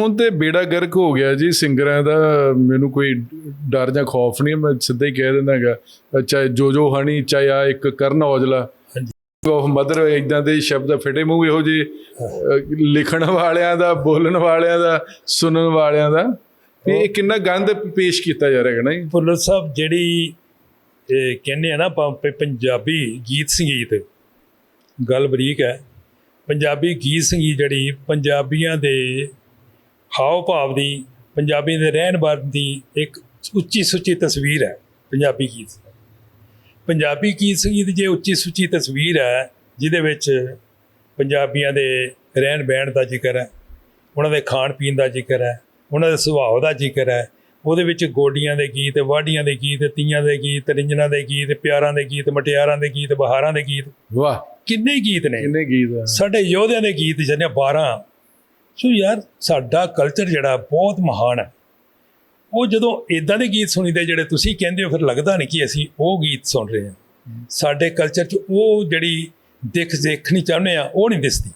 ਹੁਣ ਤੇ ਬੇੜਾ ਗਰਕ ਹੋ ਗਿਆ ਜੀ ਸਿੰਗਰਾਂ ਦਾ ਮੈਨੂੰ ਕੋਈ ਡਰ ਜਾਂ ਖੌਫ ਨਹੀਂ ਮੈਂ ਸਿੱਧਾ ਹੀ ਕਹਿ ਦਿੰਦਾ ਹੈਗਾ। ਚਾਹੇ ਜੋ ਜੋ ਹਣੀ ਚਾਹੇ ਆ ਇੱਕ ਕਰਨ ਔਜਲਾ। ਆਫ ਮਦਰ ਇਦਾਂ ਦੇ ਸ਼ਬਦ ਫਿੱਟੇ ਮੂੰਹ ਇਹੋ ਅਹ, ਲਿਖਣ ਵਾਲਿਆਂ ਦਾ ਬੋਲਣ ਵਾਲਿਆਂ ਦਾ ਸੁਣਨ ਵਾਲਿਆਂ ਦਾ। ਇਹ ਕਿੰਨਾ ਗੰਦ ਪੇਸ਼ ਕੀਤਾ ਜਾ ਰਿਹਾ ਹੈ ਨਾ ਜੀ। ਭੁੱਲਰ ਸਾਹਿਬ ਜਿਹੜੀ ਇਹ ਕਹਿੰਦੇ ਆ ਨਾ ਪੰਜਾਬੀ ਗੀਤ ਸੰਗੀਤ ਗੱਲ ਬਰੀਕ ਹੈ। ਪੰਜਾਬੀ ਗੀਤ ਸੰਗੀਤ ਜਿਹੜੀ ਪੰਜਾਬੀਆਂ ਦੇ ਹਾਵ ਭਾਵ ਦੀ ਪੰਜਾਬੀ ਦੇ ਰਹਿਣ ਬਹਿਣ ਦੀ ਇੱਕ ਉੱਚੀ ਸੁੱਚੀ ਤਸਵੀਰ ਹੈ ਪੰਜਾਬੀ ਗੀਤ ਪੰਜਾਬੀ ਗੀਤ ਸੰਗੀਤ ਜੇ ਉੱਚੀ ਸੁੱਚੀ ਤਸਵੀਰ ਹੈ ਜਿਹਦੇ ਵਿੱਚ ਪੰਜਾਬੀਆਂ ਦੇ ਰਹਿਣ ਬਹਿਣ ਦਾ ਜ਼ਿਕਰ ਹੈ ਉਹਨਾਂ ਦੇ ਖਾਣ ਪੀਣ ਦਾ ਜ਼ਿਕਰ ਹੈ ਉਹਨਾਂ ਦੇ ਸੁਭਾਅ ਦਾ ਜ਼ਿਕਰ ਹੈ ਉਹਦੇ ਵਿੱਚ ਗੋਡੀਆਂ ਦੇ ਗੀਤ ਵਾਢੀਆਂ ਦੇ ਗੀਤ ਤੀਆਂ ਦੇ ਗੀਤ ਰਿੰਜਣਾ ਦੇ ਗੀਤ ਪਿਆਰਾਂ ਦੇ ਗੀਤ ਮਟਿਆਰਾਂ ਦੇ ਗੀਤ ਬਹਾਰਾਂ ਦੇ ਗੀਤ। ਵਾਹ। ਕਿੰਨੇ ਗੀਤ ਨੇ? ਕਿੰਨੇ ਗੀਤ ਸਾਡੇ ਯੋਧਿਆਂ ਦੇ ਗੀਤ ਜਿਹਨੇ 12 ਸੋ ਯਾਰ ਸਾਡਾ ਕਲਚਰ ਜਿਹੜਾ ਬਹੁਤ ਮਹਾਨ ਹੈ। ਉਹ ਜਦੋਂ ਇਦਾਂ ਦੇ ਗੀਤ ਸੁਣੀਦੇ ਜਿਹੜੇ ਤੁਸੀਂ ਕਹਿੰਦੇ ਹੋ ਫਿਰ ਲੱਗਦਾ ਨਹੀਂ ਕਿ ਅਸੀਂ ਉਹ ਗੀਤ ਸੁਣ ਰਹੇ ਹਾਂ। ਸਾਡੇ ਕਲਚਰ 'ਚ ਉਹ ਜਿਹੜੀ ਦਿਖ ਦੇਖਣੀ ਚਾਹੁੰਦੇ ਆ ਉਹ ਨਹੀਂ ਦਿਸਦੀ।